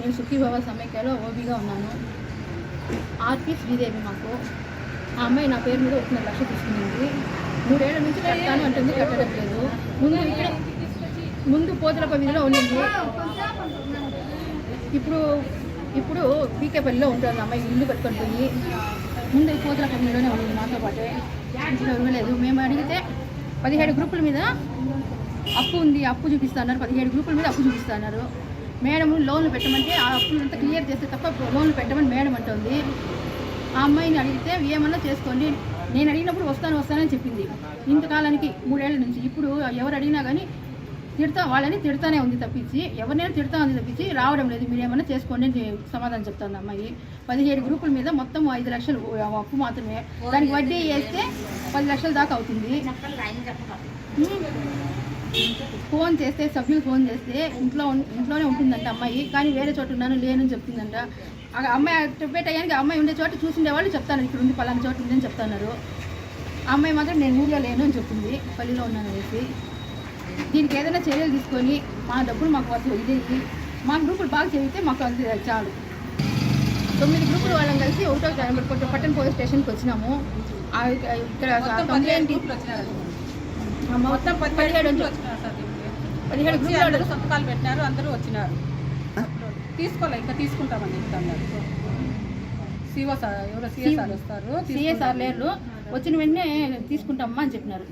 నేను సుఖీభవ సమైక్యలో ఓబీగా ఉన్నాను. ఆర్పి శ్రీదేవి మాకు. ఆ అమ్మాయి నా పేరు మీద ఒకటిన్నర లక్ష తీసుకునింది. మూడేళ్ళ నుంచి కట్టాను అంటుంది కట్టడం లేదు. ముందు ఇక్కడ ముందు పోతల వీధిలో ఉండింది. ఇప్పుడు ఇప్పుడు పీకేపల్లిలో ఉంటుంది అమ్మాయి ఇల్లు కట్టుకొని పోయి. ముందు పోతల పల్లిలోనే ఉంది మాతో పాటే. ఇప్పుడు ఇవ్వలేదు. మేము అడిగితే పదిహేడు గ్రూపుల మీద అప్పు ఉంది అప్పు చూపిస్తున్నారు పదిహేడు గ్రూపుల మీద అప్పు చూపిస్తున్నారు మేడం లోన్లు పెట్టమంటే ఆ అప్పులంతా క్లియర్ చేస్తే తప్ప లోన్లు పెట్టమని మేడం అంటుంది. ఆ అమ్మాయిని అడిగితే ఏమన్నా చేసుకోండి. నేను అడిగినప్పుడు వస్తాను వస్తానని చెప్పింది. ఇంతకాలానికి మూడేళ్ళ నుంచి ఇప్పుడు ఎవరు అడిగినా కానీ తిడతా వాళ్ళని తిడతానే ఉంది తప్పించి ఎవరినైనా తిడతా ఉంది తప్పించి రావడం లేదు. మీరు ఏమన్నా చేసుకోండి అని సమాధానం చెప్తుంది అమ్మాయి. పదిహేడు గ్రూపుల మీద మొత్తం ఐదు లక్షలు అప్పు మాత్రమే. దానికి వడ్డీ వేస్తే పది లక్షల దాకా అవుతుంది. ఫోన్ చేస్తే సభ్యులు ఫోన్ చేస్తే ఇంట్లో ఇంట్లోనే ఉంటుందంట అమ్మాయి. కానీ వేరే చోట ఉన్నాను లేనని చెప్తుందంట. అమ్మాయి టయానికి ఆ అమ్మాయి ఉండే చోట చూసిండే వాళ్ళు చెప్తాను ఇక్కడ ఉంది పలానా చోట ఉందని చెప్తున్నారు. అమ్మాయి మాత్రం నేను ఊళ్ళో లేను అని చెప్తుంది పల్లిలో ఉన్నాను అనేసి. దీనికి ఏదైనా చర్యలు తీసుకొని మా డబ్బులు మాకు వద్దు ఇది మా గ్రూపులు బాగా చదివితే మాకు అది చాలు. తొమ్మిది గ్రూపులు వాళ్ళం కలిసి ఒకటో పట్టణ పోలీస్ స్టేషన్కి వచ్చినాము. ఇక్కడ కంప్లైంట్ మొత్తం పదిహేడు. పదిహేడు వచ్చి గ్రూపులు అందరూ సంతకాలు పెట్టినారు అందరూ వచ్చినారు. తీసుకోలే ఇంకా తీసుకుంటామని చెప్తున్నారు సిఓ సార్ ఎవరో సిఎస్ఆర్ వస్తారు సిఎస్ఆర్ లేరు. వచ్చిన వెంటనే తీసుకుంటామమ్మా అని చెప్పినారు.